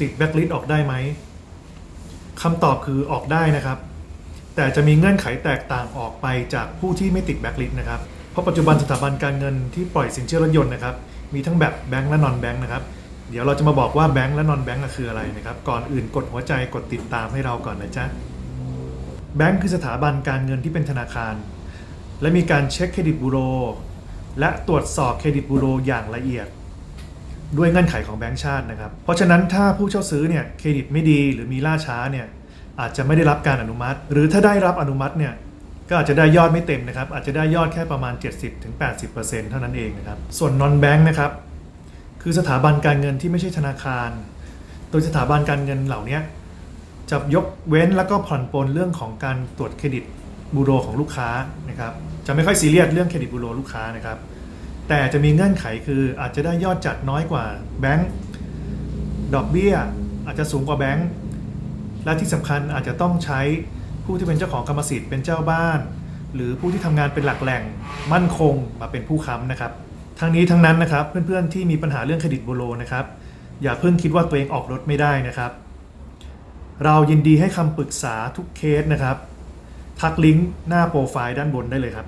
ติดแบ็กลิสต์ออกได้ไหมคำตอบคือออกได้นะครับ แต่จะมีเงื่อนไขแตกต่างออกไปจากผู้ที่ไม่ติดแบ็กลิสต์นะครับ เพราะปัจจุบันสถาบันการเงินที่ปล่อยสินเชื่อรถยนต์นะครับ มีทั้งแบบแบงก์และนอนแบงก์นะครับ เดี๋ยวเราจะมาบอกว่าแบงก์และนอนแบงก์คืออะไรนะครับ ก่อนอื่นกดหัวใจกดติดตามให้เราก่อนนะจ๊ะ แบงก์คือสถาบันการเงินที่เป็นธนาคาร และมีการเช็คเครดิตบูโร และตรวจสอบเครดิตบูโรอย่างละเอียด ด้วยเงื่อนไขของแบงก์ชาตินะครับ เพราะฉะนั้นถ้าผู้เช่าซื้อเนี่ยเครดิตไม่ดีหรือมีล่าช้าเนี่ยอาจจะไม่ได้รับการอนุมัติ หรือถ้าได้รับอนุมัติเนี่ยก็อาจจะได้ยอดไม่เต็มนะครับ อาจจะได้ยอดแค่ประมาณ 70-80%เท่านั้นเองนะครับ ส่วนนอนแบงก์นะครับ คือสถาบันการเงินที่ไม่ใช่ธนาคาร โดยสถาบันการเงินเหล่านี้จะยกเว้นแล้วก็ผ่อนปลนเรื่องของการตรวจเครดิตบูโรของลูกค้านะครับ จะไม่ค่อยซีเรียสเรื่องเครดิตบูโรลูกค้านะครับ แต่จะมีเงื่อนไขคืออาจจะได้ยอดจัดน้อยกว่าแบงก์ดอกเบี้ยอาจจะสูงกว่าแบงก์และที่สำคัญอาจจะต้องใช้ผู้ที่เป็นเจ้าของกรรมสิทธิ์เป็นเจ้าบ้าน หรือผู้ที่ทำงานเป็นหลักแหล่งมั่นคงมาเป็นผู้ค้ำนะครับ ทั้งนี้ทั้งนั้นนะครับ เพื่อนๆที่มีปัญหาเรื่องเครดิตบูโรนะครับ อย่าเพิ่งคิดว่าตัวเองออกรถไม่ได้นะครับ เรายินดีให้คำปรึกษาทุกเคสนะครับ ทักลิงก์หน้าโปรไฟล์ด้านบนได้เลยครับ